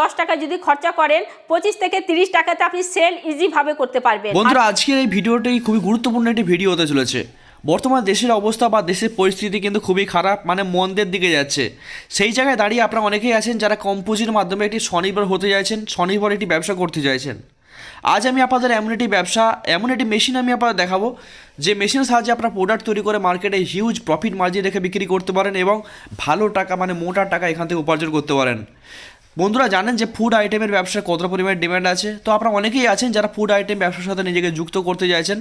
দশ টাকা যদি খরচা করেন পঁচিশ থেকে তিরিশ টাকাতে আপনি সেল ইজিভাবে করতে পারবেন। বন্ধুরা আজকের এই ভিডিওটি খুবই গুরুত্বপূর্ণ একটি ভিডিও হতে চলেছে। বর্তমান দেশের অবস্থা বা দেশের পরিস্থিতি কিন্তু খুবই খারাপ মানে মন্দের দিকে যাচ্ছে। সেই জায়গায় দাঁড়িয়ে আপনারা অনেকেই আছেন যারা কম পুঁজির মাধ্যমে একটি স্বনির্ভর হতে চাইছেন স্বনির্ভর একটি ব্যবসা করতে চাইছেন আজ আমি আপনাদের এমন একটি ব্যবসা এমন একটি মেশিন আমি আপনাদের দেখাবো যে মেশিনের সাহায্যে আপনারা প্রোডাক্ট তৈরি করে মার্কেটে হিউজ প্রফিট মার্জিন রেখে বিক্রি করতে পারেন এবং ভালো টাকা মানে মোটা টাকা এখান থেকে উপার্জন করতে পারেন। বন্ধুরা জানেন যে ফুড আইটেমের ব্যবসায় কত পরিমাণে ডিমান্ড আছে? তো আপনারা অনেকেই আছেন যারা ফুড আইটেম ব্যবসার সাথে নিজেকে যুক্ত করতে চাইছেন।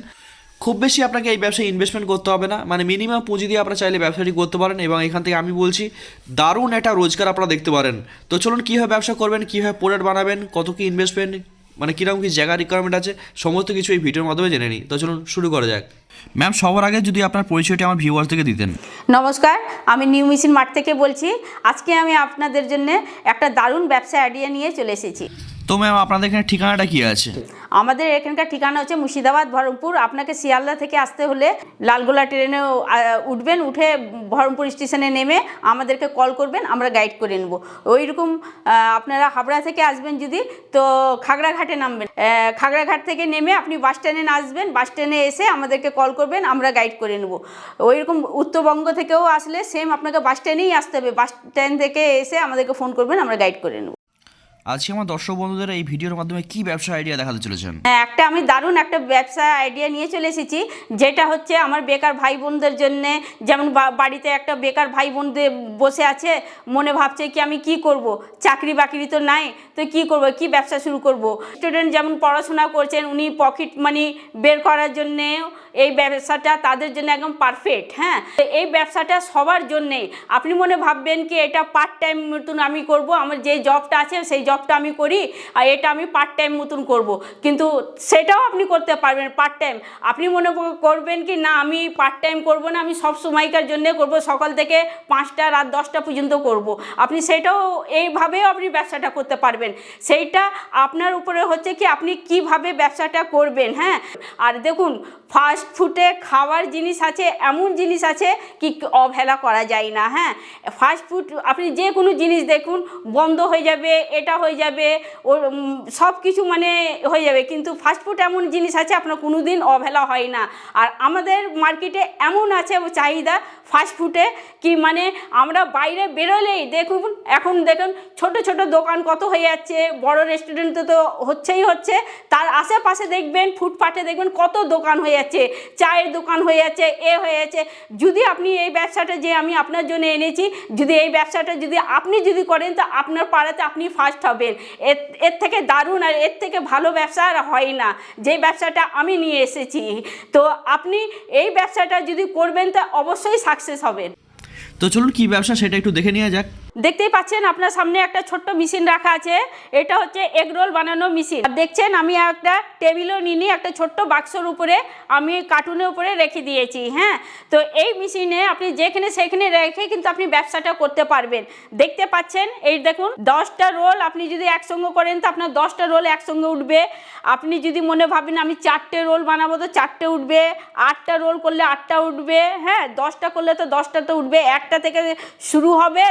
খুব বেশি আপনাকে এই ব্যবসায় ইনভেস্টমেন্ট করতে হবে না। মানে মিনিমাম পুঁজি দিয়ে আপনারা চাইলে ব্যবসাটি করতে পারেন এবং এখান থেকে আমি বলছি, দারুণ একটা রোজগার আপনারা দেখতে পারেন। তো চলুন কীভাবে ব্যবসা করবেন, কীভাবে প্রোডাক্ট বানাবেন, কত কী ইনভেস্টমেন্ট মানে কীরকম কী জায়গা রিকোয়ারমেন্ট আছে সমস্ত কিছু এই ভিডিওর মাধ্যমে জেনে নিই। তো চলুন শুরু করা যাক। ম্যাম সবার আগে যদি আপনার পরিচয়টি আমার ভিউয়ার থেকে দিতেন। নমস্কার আমি নিউ মিশন মাঠ থেকে বলছি। আজকে আমি আপনাদের জন্য একটা দারুণ ব্যবসা আইডিয়া নিয়ে চলে এসেছি। তো ম্যাম আপনাদের এখানে ঠিকানাটা কী আছে? আমাদের এখানকার ঠিকানা হচ্ছে মুর্শিদাবাদ ভরমপুর আপনাকে শিয়ালদা থেকে আসতে হলে লালগোলা ট্রেনে উঠবেন, উঠে ভরমপুর স্টেশনে নেমে আমাদেরকে কল করবেন, আমরা গাইড করে নেব। ওই রকম আপনারা হাবড়া থেকে আসবেন যদি, তো খাগড়াঘাটে নামবেন। খাগড়াঘাট থেকে নেমে আপনি বাস স্ট্যান্ডে আসবেন বাস স্ট্যান্ডে এসে আমাদেরকে কল করবেন, আমরা গাইড করে নেব। ওই রকম উত্তরবঙ্গ থেকেও আসলে সেম আপনাকে বাস স্ট্যান্ডেই আসতে হবে। বাস স্ট্যান্ড থেকে এসে আমাদেরকে ফোন করবেন, আমরা গাইড করে নেব। আজকে আমার দর্শক বন্ধুদের এই ভিডিওর মাধ্যমে কি ব্যবসা আইডিয়া দেখাতে চলেছেন? হ্যাঁ একটা আমি দারুণ একটা ব্যবসা আইডিয়া নিয়ে চলে এসেছি, যেটা হচ্ছে আমার বেকার ভাই বোনদের জন্যে, যেমন বাড়িতে একটা বেকার ভাই বোনদের বসে আছে, মনে ভাবছে কি আমি কি করব? চাকরি বাকরি তো নাই, তো কি করব? কি ব্যবসা শুরু করব? স্টুডেন্ট যেমন পড়াশোনা করছেন, উনি পকেট মানি বের করার জন্যে এই ব্যবসাটা তাদের জন্য একদম পারফেক্ট হ্যাঁ? এই ব্যবসাটা সবার জন্যে, আপনি মনে ভাববেন কি এটা পার্ট টাইম মতন আমি করব, আমার যে জবটা আছে সেই জবটা আমি করি আর এটা আমি পার্ট টাইম মতন করব। কিন্তু সেটাও আপনি করতে পারবেন পার্ট টাইম আপনি মনে করবেন কি, না, আমি পার্ট টাইম করব না, আমি সব সময়কার জন্য করব, সকাল থেকে পাঁচটা, রাত দশটা পর্যন্ত করব। আপনি সেটাও, এইভাবেও আপনি ব্যবসাটা করতে পারবেন। সেইটা আপনার উপরে হচ্ছে কি, আপনি কীভাবে ব্যবসাটা করবেন হ্যাঁ? আর দেখুন ফাস্ট ফুডে খাওয়ার জিনিস আছে, এমন জিনিস আছে কি, অবহেলা করা যায় না হ্যাঁ? ফাস্ট ফুড আপনি যে কোনো জিনিস দেখুন, বন্ধ হয়ে যাবে, এটা হয়ে যাবে ও সব কিছু মানে হয়ে যাবে। কিন্তু ফাস্টফুড এমন জিনিস আছে, আপনার কোনো দিন অবহেলা হয় না। আর আমাদের মার্কেটে এমন আছে চাহিদা ফাস্টফুডে কি মানে আমরা বাইরে বেরোলেই দেখুন, এখন দেখুন ছোট ছোট দোকান কত হয়ে যাচ্ছে, বড় রেস্টুরেন্টে তো হচ্ছেই হচ্ছে। তার আশেপাশে দেখবেন ফুটপাথে দেখবেন কত দোকান হয়ে যাচ্ছে, চায়ের দোকান হয়ে যাচ্ছে, এ হয়ে যাচ্ছে। যদি আপনি এই ব্যবসাটা যে আমি আপনার জন্য এনেছি, যদি এই ব্যবসাটা যদি আপনি যদি করেন, তো আপনার পাড়াতে আপনি ফার্স্ট হবেন এর এর থেকে দারুণ আর এর থেকে ভালো ব্যবসা আর হয় না। যে ব্যবসাটা আমি নিয়ে এসেছি। তো আপনি এই ব্যবসাটা যদি করবেন, তা অবশ্যই সাকসেস হবেন। তো চলুন কী ব্যবসা সেটা একটু দেখে নেওয়া যাক। দেখতেই পাচ্ছেন আপনার সামনে একটা ছোট্ট মেশিন রাখা আছে। এটা হচ্ছে এগ রোল বানানো মেশিন। দেখছেন, আমি একটা টেবিলও নিয়ে একটা ছোট্ট বাক্সর উপরে আমি কার্টুনের উপরে রেখে দিয়েছি হ্যাঁ? তো এই মেশিনে আপনি যেখানে সেখানে রেখে কিন্তু আপনি ব্যবসাটা করতে পারবেন। দেখতে পাচ্ছেন, এই দেখুন, দশটা রোল আপনি যদি একসঙ্গে করেন, তো আপনার দশটা রোল একসঙ্গে উঠবে। আপনি যদি মনে ভাবেন, আমি চারটে রোল বানাবো, তো চারটে উঠবে। আটটা রোল করলে আটটা উঠবে হ্যাঁ? দশটা করলে তো দশটা তো উঠবে। একটা থেকে শুরু হবে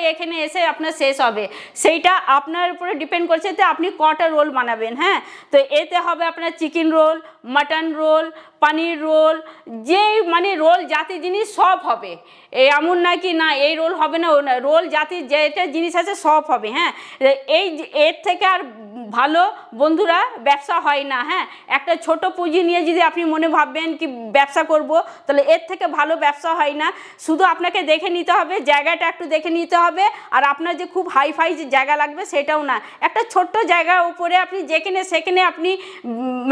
দশটায় এখানে এসে আপনার শেষ হবে। সেইটা আপনার উপরে ডিপেন্ড করছে যে আপনি কটা রোল বানাবেন হ্যাঁ? তো এতে হবে আপনার chicken roll mutton roll paneer roll, যেই মানে রোল জাতি জিনিস সব হবে। এমন না কি না, এই রোল হবে না রোল জাতির যেটা জিনিস আছে সব হবে হ্যাঁ? এই এর থেকে আর ভালো বন্ধুরা ব্যবসা হয় না হ্যাঁ? একটা ছোট পুঁজি নিয়ে যদি আপনি মনে ভাববেন কি ব্যবসা করব, তাহলে এর থেকে ভালো ব্যবসা হয় না। শুধু আপনাকে দেখে নিতে হবে, জায়গাটা একটু দেখে নিতে হবে, আর আপনার যে খুব হাই ফাই যে জায়গা লাগবে সেটাও না। একটা ছোট্ট জায়গার উপরে আপনি যেখানে সেখানে আপনি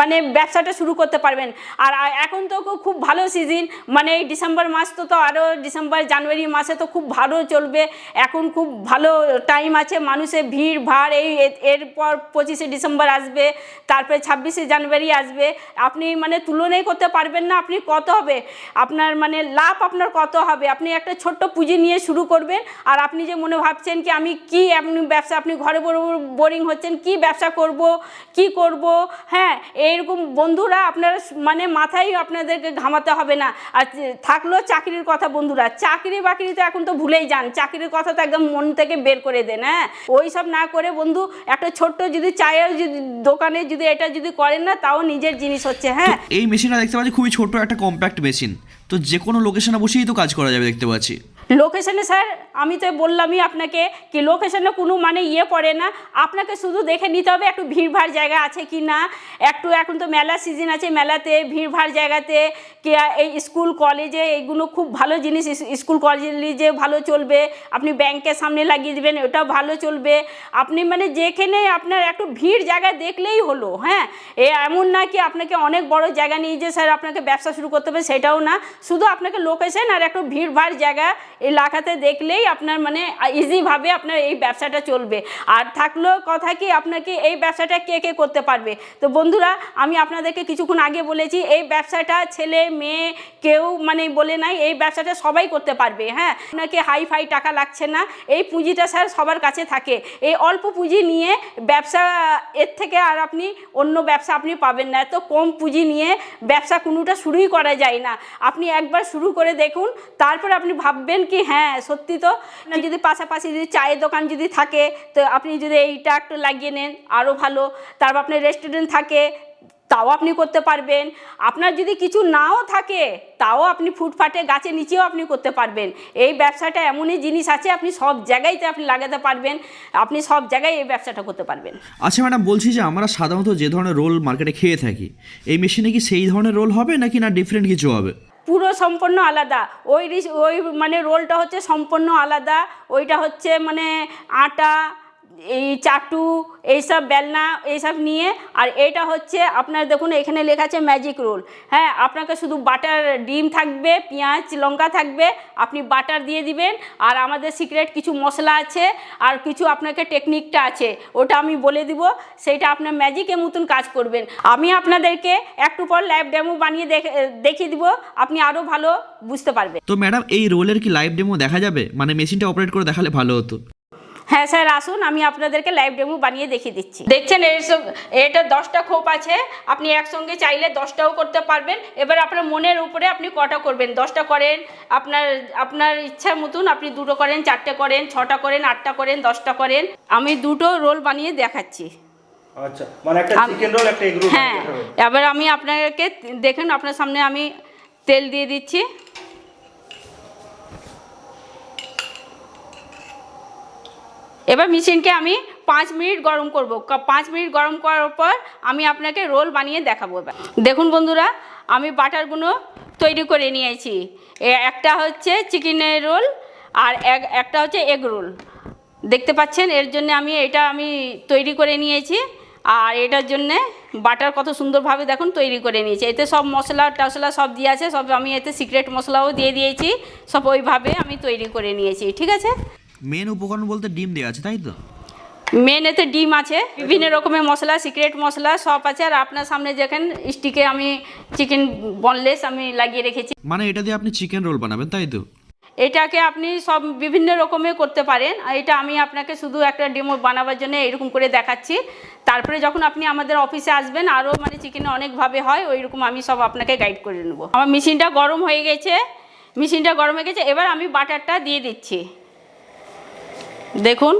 মানে ব্যবসাটা শুরু করতে পারবেন। আর এখন তো খুব ভালো সিজন মানে এই ডিসেম্বর মাস তো তো আরও ডিসেম্বর জানুয়ারি মাসে তো খুব ভালো চলবে। এখন খুব ভালো টাইম আছে, মানুষের ভিড়, ভাড়, এই এরপর পঁচিশে ডিসেম্বর আসবে, তারপরে ছাব্বিশে জানুয়ারি আসবে। আপনি মানে তুলনাই করতে পারবেন না, আপনি কত হবে? আপনার মানে লাভ আপনার কত হবে? আপনি একটা ছোট্ট পুঁজি নিয়ে শুরু করবেন, আর আপনি যে মনে ভাবছেন কি, আমি কি আপনি ব্যবসা, আপনি ঘরে বোরিং হচ্ছেন, কি ব্যবসা করব, কি করব? হ্যাঁ এইরকম বন্ধুরা আপনারা মানে মাথায় আপনাদেরকে ঘামাতে হবে না। আর থাকল চাকরির কথা বন্ধুরা, চাকরি বাকরি তো এখন তো ভুলেই যান। চাকরির কথা তো একদম মন থেকে বের করে দেন হ্যাঁ? ওই সব না করে বন্ধু, একটা ছোট্ট যদি চায়ের যদি, দোকানে যদি এটা যদি করেন না, তাও নিজের জিনিস হচ্ছে হ্যাঁ? এই মেশিনটা দেখতে পাচ্ছি, খুবই ছোট একটা কম্প্যাক্ট মেশিন তো যে কোনো লোকেশনে বসেই তো কাজ করা যাবে দেখতে পাচ্ছি। লোকেশনে স্যার আমি তো বললামই আপনাকে কি লোকেশনে কোনো মানে ইয়ে পড়ে না। আপনাকে শুধু দেখে নিতে হবে একটু ভিড়ভাড় জায়গা আছে কি না। একটু এখন তো মেলা সিজন আছে মেলাতে, ভিড়ভাড় জায়গাতে, কি এই স্কুল কলেজে এইগুলো খুব ভালো জিনিস স্কুল কলেজে ভালো চলবে। আপনি ব্যাংকের সামনে লাগিয়ে দেবেন, ওটাও ভালো চলবে। আপনি মানে যেখানে আপনার একটু ভিড় জায়গা দেখলেই হলো হ্যাঁ? এ এমন না কি আপনাকে অনেক বড় জায়গা নিয়ে যে স্যার আপনাকে ব্যবসা শুরু করতে হবে সেটাও না। শুধু আপনাকে লোকেশন আর একটু ভিড়ভাড় জায়গা এলাকাতে দেখলেই আপনার মানে ইজিভাবে আপনার এই ব্যবসাটা চলবে। আর থাকল কথা কি, আপনাকে এই ব্যবসাটা কে কে করতে পারবে? তো বন্ধুরা, আমি আপনাদেরকে কিছুক্ষণ আগে বলেছি, এই ব্যবসাটা ছেলে, মেয়ে কেউ মানে বলে নাই, এই ব্যবসাটা সবাই করতে পারবে হ্যাঁ? আপনাকে হাই ফাই টাকা লাগছে না, এই পুঁজিটা স্যার সবার কাছে থাকে। এই অল্প পুঁজি নিয়ে ব্যবসা, এর থেকে আর আপনি অন্য ব্যবসা আপনি পাবেন না। এত কম পুঁজি নিয়ে ব্যবসা কোনোটা শুরুই করা যায় না। আপনি একবার শুরু করে দেখুন, তারপর আপনি ভাববেন কি? হ্যাঁ সত্যি তো। যদি পাশাপাশি যদি চায়ের দোকান যদি থাকে, তো আপনি যদি এইটা একটু লাগিয়ে নেন আরও ভালো। তারপর আপনার রেস্টুরেন্ট থাকে, তাও আপনি করতে পারবেন। আপনার যদি কিছু নাও থাকে, তাও আপনি ফুটফাটে গাছের নিচেও আপনি করতে পারবেন। এই ব্যবসাটা এমনই জিনিস আছে, আপনি সব জায়গায়তে আপনি লাগাতে পারবেন। আপনি সব জায়গায় এই ব্যবসাটা করতে পারবেন। আচ্ছা ম্যাডাম, বলছি যে আমরা সাধারণত যে ধরনের রোল মার্কেটে খেয়ে থাকি, এই মেশিনে কি সেই ধরনের রোল হবে নাকি না ডিফারেন্ট কিছু হবে? পুরো সম্পূর্ণ আলাদা। ওই ওই মানে রোলটা হচ্ছে সম্পূর্ণ আলাদা। ওইটা হচ্ছে মানে আটা এই চাটু, এইসব বেলনা, এইসব নিয়ে। আর এটা হচ্ছে আপনার দেখুন, এখানে লেখা আছে ম্যাজিক রোল হ্যাঁ আপনাকে শুধু বাটার ডিম থাকবে, পেঁয়াজ, লঙ্কা থাকবে, আপনি বাটার দিয়ে দিবেন। আর আমাদের সিক্রেট কিছু মশলা আছে, আর কিছু আপনাকে টেকনিকটা আছে, ওটা আমি বলে দিব। সেইটা আপনার ম্যাজিকের মতন কাজ করবেন। আমি আপনাদেরকে একটু পর ল্যাব ডেমো বানিয়ে দেখে, দেখিয়ে দিব, আপনি আরও ভালো বুঝতে পারবেন। তো ম্যাডাম এই রোলের কি লাইভ ডেমো দেখা যাবে? মানে মেশিনটা অপারেট করে দেখালে ভালো হতো। হ্যাঁ স্যার আসুন আমি আপনাদেরকে লাইভ ডেমো বানিয়ে দেখিয়ে দিচ্ছি। দেখছেন এইসব এটা দশটা খোপ আছে আপনি একসঙ্গে চাইলে দশটাও করতে পারবেন। এবার আপনার মনের উপরে আপনি কটা করবেন? দশটা করেন আপনার আপনার ইচ্ছা মতন আপনি দুটো করেন চারটে করেন ছটা করেন আটটা করেন দশটা করেন। আমি দুটো রোল বানিয়ে দেখাচ্ছি। আচ্ছা মানে একটা চিকেন রোল একটা এগ রোল হ্যাঁ এবার আমি আপনাকে দেখুন আপনার সামনে আমি তেল দিয়ে দিচ্ছি। এবার মেশিনকে আমি পাঁচ মিনিট গরম করব। পাঁচ মিনিট গরম করার পর আমি আপনাকে রোল বানিয়ে দেখাবো দেখুন বন্ধুরা, আমি বাটারগুলো তৈরি করে নিয়েছি। একটা হচ্ছে চিকেনের রোল আর এক- একটা হচ্ছে এগ রোল। দেখতে পাচ্ছেন, এর জন্য আমি এটা আমি তৈরি করে নিয়েছি। আর এটার জন্যে বাটার কত সুন্দরভাবে দেখুন তৈরি করে নিয়েছি। এতে সব মশলা টশলা সব দিয়ে আছে, সব আমি এতে সিক্রেট মশলাও দিয়ে দিয়েছি। সব ওইভাবে আমি তৈরি করে নিয়েছি, ঠিক আছে? মেন উপকরণ বলতে ডিম দেওয়া আছে তাই তো? মেন এতে ডিম আছে বিভিন্ন রকমের মশলা সিক্রেট মশলা সব আছে আর আপনার সামনে যেখানে স্টিকে আমি চিকেন বনলেস আমি লাগিয়ে রেখেছি। মানে এটা দিয়ে আপনি চিকেন রোল বানাবেন তাই তো? এটাকে আপনি সব বিভিন্ন রকমের করতে পারেন আর এটা আমি আপনাকে শুধু একটা ডেমো বানাবার জন্য এরকম করে দেখাচ্ছি। তারপরে যখন আপনি আমাদের অফিসে আসবেন আরও মানে চিকেন অনেকভাবে হয় ওই রকম আমি সব আপনাকে গাইড করে নেব। আমার মেশিনটা গরম হয়ে গেছে মেশিনটা গরম হয়ে গেছে এবার আমি বাটারটা দিয়ে দিচ্ছি। দেখুন।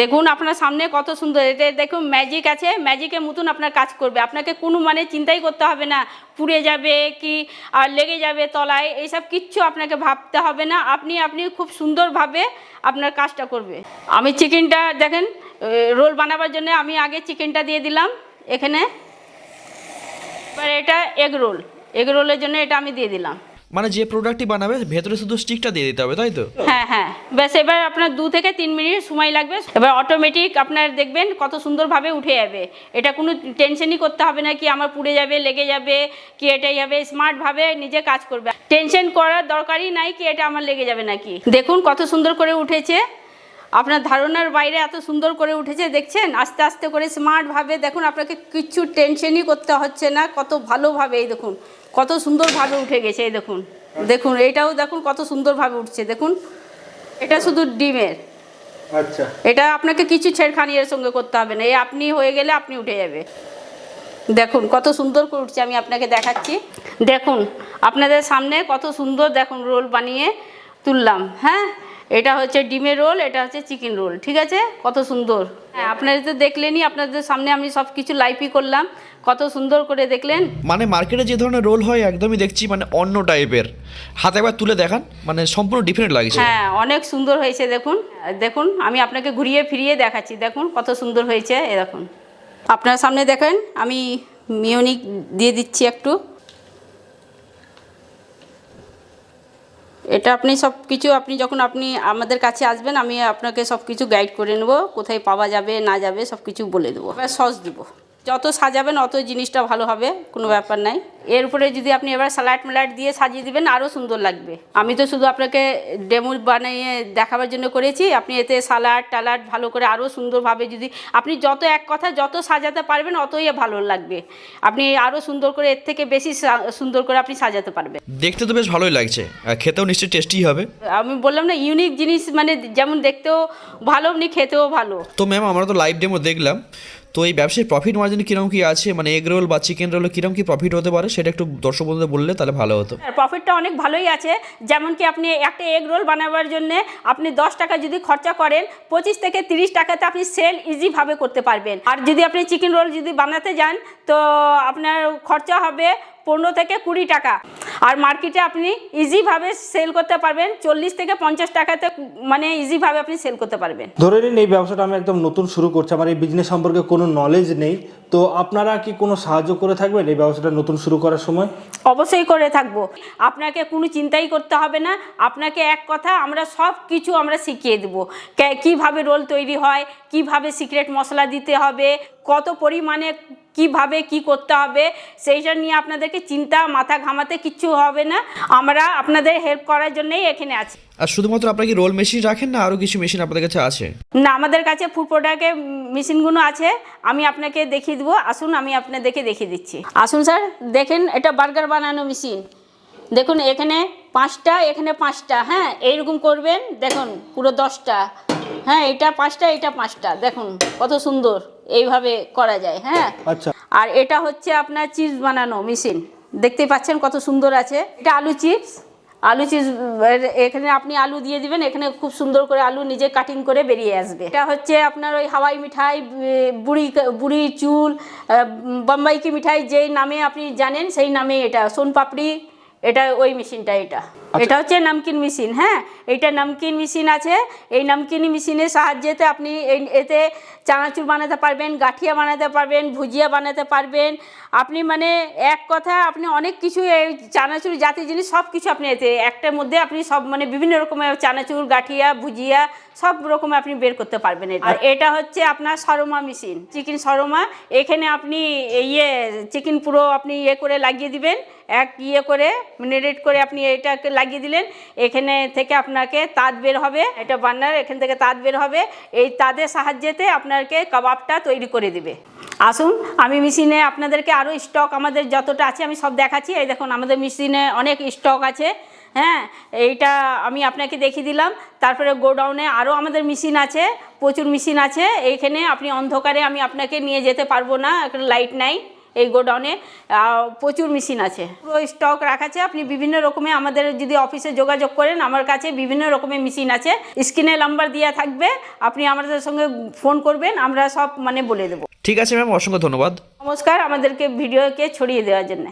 দেখুন, আপনার সামনে কত সুন্দর। এতে দেখুন ম্যাজিক আছে। ম্যাজিকের মতন আপনার কাজ করবে। আপনাকে কোনো মানে চিন্তাই করতে হবে না। পুড়ে যাবে কি, আর লেগে যাবে তলায়, এইসব কিচ্ছু আপনাকে ভাবতে হবে না। আপনি আপনি খুব সুন্দরভাবে আপনার কাজটা করবে। আমি চিকেনটা দেখেন রোল বানাবার জন্য আমি আগে চিকেনটা দিয়ে দিলাম এখানে। এবার এটা এগ রোল এগ রোলের জন্য এটা আমি দিয়ে দিলাম। মানে যে প্রোডাক্টটি বানাবে ভেতরে শুধু স্টিকটা দিয়ে দিতে হবে তাই তো? হ্যাঁ হ্যাঁ। ব্যাস এবার আপনার দু থেকে তিন মিনিট সময় লাগবে। এবার অটোমেটিক আপনার দেখবেন কত সুন্দরভাবে উঠে যাবে। এটা কোনো টেনশনই করতে হবে না কি আমার পুড়ে যাবে লেগে যাবে কি এটাই হবে। স্মার্টভাবে নিজে কাজ করবে। টেনশন করার দরকারই নাই কি এটা আমার লেগে যাবে নাকি। দেখুন কত সুন্দর করে উঠেছে। আপনার ধারণার বাইরে এত সুন্দর করে উঠেছে দেখছেন? আস্তে আস্তে করে স্মার্টভাবে দেখুন আপনাকে কিচ্ছু টেনশনই করতে হচ্ছে না কত ভালোভাবে এই দেখুন কত সুন্দরভাবে উঠে গেছে এই দেখুন। দেখুন এটাও দেখুন কত সুন্দরভাবে উঠছে দেখুন। এটা শুধু ডিমের। আচ্ছা। এটা আপনাকে কিছু ছেড়খানি এর সঙ্গে করতে হবে না এই আপনি হয়ে গেলে আপনি উঠে যাবে। দেখুন কত সুন্দর করে উঠছে আমি আপনাকে দেখাচ্ছি। দেখুন আপনাদের সামনে কত সুন্দর দেখুন রোল বানিয়ে তুললাম হ্যাঁ? এটা হচ্ছে ডিমের রোল এটা হচ্ছে চিকেন রোল ঠিক আছে? কত সুন্দর। হ্যাঁ। আপনারা তো দেখলেনই আপনাদের সামনে আমি সব কিছু লাইভই করলাম। কত সুন্দর করে দেখলেন। মানে মার্কেটে যে ধরনের রোল হয় একদমই দেখছি মানে অন্য টাইপের। হাতে একবার তুলে দেখান মানে সম্পূর্ণ ডিফারেন্ট লাগছে। হ্যাঁ অনেক সুন্দর হয়েছে দেখুন। দেখুন আমি আপনাকে ঘুরিয়ে ফিরিয়ে দেখাচ্ছি দেখুন কত সুন্দর হয়েছে এ দেখুন। আপনার সামনে দেখেন আমি মিউনিক দিয়ে দিচ্ছি একটু। এটা আপনি সব কিছু আপনি যখন আপনি আমাদের কাছে আসবেন, আমি আপনাকে সব কিছু গাইড করে নেব, কোথায় পাওয়া যাবে, না যাবে, সব কিছু বলে দেবো। এবার সস দেবো। যত সাজাবেন অত জিনিসটা ভালো হবে কোনো ব্যাপার নাই। এর উপরে যদি আপনি এবার স্যালাড ম্যালাড দিয়ে সাজিয়ে দিবেন আরও সুন্দর লাগবে। আমি তো শুধু আপনাকে ডেমো বানিয়ে দেখাবার জন্য করেছি আপনি এতে সালাড টালাড ভালো করে আরও সুন্দরভাবে যদি আপনি যত এক কথা যত সাজাতে পারবেন অতই ভালো লাগবে। আপনি আরও সুন্দর করে এর থেকে বেশি সুন্দর করে আপনি সাজাতে পারবেন। দেখতে তো বেশ ভালোই লাগছে। আর খেতেও নিশ্চয়ই টেস্টি হবে। আমি বললাম না ইউনিক জিনিস মানে যেমন দেখতেও ভালো এমনি খেতেও ভালো। তো ম্যাম আমরা তো লাইভ ডেমো দেখলাম। তো এই ব্যবসায় প্রফিট মার্জিন কীরকম কি আছে? মানে এগ রোল বা চিকেন রোলে কীরকম কি প্রফিট হতে পারে? সেটা একটু দর্শক বন্ধুদের বললে তাহলে ভালো হতো। প্রফিটটা অনেক ভালোই আছে। যেমন কি আপনি একটা এগ রোল বানাবার জন্য আপনি দশ টাকা যদি খরচা করেন, পঁচিশ থেকে তিরিশ টাকাতে আপনি সেল ইজিভাবে করতে পারবেন। আর যদি আপনি চিকেন রোল যদি বানাতে যান, তো আপনার খরচা হবে পনেরো থেকে কুড়ি টাকা। আর মার্কেটে আপনি ইজিভাবে সেল করতে পারবেন। চল্লিশ থেকে পঞ্চাশ টাকাতে মানে ইজিভাবে আপনি সেল করতে পারবেন। ধরে নিন এই ব্যবসাটা আমি একদম নতুন শুরু করছি আমার এই বিজনেস সম্পর্কে কোনো নলেজ নেই। তো আপনারা কি কোনো সাহায্য করে থাকবেন এই ব্যবসাটা নতুন শুরু করার সময়? অবশ্যই করে থাকব। আপনাকে কোনো চিন্তাই করতে হবে না। আপনাকে এক কথা আমরা সব কিছু আমরা শিখিয়ে দেবো। কীভাবে রোল তৈরি হয় কীভাবে সিক্রেট মশলা দিতে হবে কত পরিমাণে কীভাবে কি করতে হবে সেইটা নিয়ে আপনাদেরকে চিন্তা মাথা ঘামাতে কিচ্ছু হবে না। আমরা আপনাদের হেল্প করার জন্যই এখানে আছি। আর শুধুমাত্র আপনারা কি রোল মেশিন রাখেন না আরও কিছু মেশিন আপনাদের কাছে আছে? না আমাদের কাছে ফুড প্রোডাক্টের মেশিনগুলো আছে। আমি আপনাকে দেখিয়ে দেবো। আসুন আমি আপনাদেরকে দেখিয়ে দিচ্ছি। আসুন স্যার দেখেন এটা বার্গার বানানো মেশিন দেখুন এখানে পাঁচটা এখানে পাঁচটা। হ্যাঁ এইরকম করবেন। দেখুন পুরো দশটা। হ্যাঁ এটা পাঁচটা এটা পাঁচটা। দেখুন কত সুন্দর। এইভাবে করা যায় হ্যাঁ? আচ্ছা। আর এটা হচ্ছে আপনার চিপস বানানো মেশিন। দেখতে পাচ্ছেন কত সুন্দর আছে? এটা আলু চিপস। আলু চিপস এখানে আপনি আলু দিয়ে দিবেন এখানে খুব সুন্দর করে আলু নিজে কাটিং করে বেরিয়ে আসবে। এটা হচ্ছে আপনার ওই হাওয়াই মিঠাই বুড়ি বুড়ি চুল আহ, বোম্বাই কি মিঠাই যেই নামে আপনি জানেন সেই নামে এটা সোনপাপড়ি এটা ওই মেশিনটা এটা। এটা হচ্ছে নামকিন মেশিন হ্যাঁ? এটা নামকিন মেশিন আছে। এই নামকিন মেশিনের সাহায্যেতে আপনি এতে চানাচুর বানাতে পারবেন গাঠিয়া বানাতে পারবেন ভুজিয়া বানাতে পারবেন আপনি মানে এক কথা আপনি অনেক কিছু এই চানাচুর জাতীয় জিনিস সব কিছু আপনি এতে একটার মধ্যে আপনি সব মানে বিভিন্ন রকমের চানাচুর গাঠিয়া ভুজিয়া সব রকমের আপনি বের করতে পারবেন এটা। আর এটা হচ্ছে আপনার সরমা মেশিন চিকেন সরমা। এখানে আপনি ইয়ে চিকেন পুরো আপনি ইয়ে করে লাগিয়ে দিবেন এক ইয়ে করে মিনারেট করে আপনি এটাকে লাগিয়ে দিলেন। এখানে থেকে আপনাকে তাঁত বের হবে এটা বান্নার এখান থেকে তাঁত বের হবে। এই তাদের সাহায্যেতে আপনাকে কাবাবটা তৈরি করে দিবে। আসুন, আমি মেশিনে আপনাদেরকে আরও স্টক আমাদের যতটা আছে আমি সব দেখাচ্ছি। এই দেখুন, আমাদের মেশিনে অনেক স্টক আছে হ্যাঁ? এইটা আমি আপনাকে দেখিয়ে দিলাম। তারপরে গোডাউনে আরও আমাদের মেশিন আছে, প্রচুর মেশিন আছে। এইখানে আপনি অন্ধকারে আমি আপনাকে নিয়ে যেতে পারব না এখানে লাইট নাই এই গোডাউনে। প্রচুর মেশিন আছে। পুরো স্টক রাখা আছে। আপনি বিভিন্ন রকমের আমাদের যদি অফিসে যোগাযোগ করেন, আমার কাছে বিভিন্ন রকমের মেশিন আছে। স্ক্রিনে নাম্বার দেওয়া থাকবে, আপনি আমাদের সঙ্গে ফোন করবেন, আমরা সব মানে বলে দেবো। ঠিক আছে ম্যাম অসংখ্য ধন্যবাদ। নমস্কার আমাদেরকে ভিডিওকে ছড়িয়ে দেওয়ার জন্য।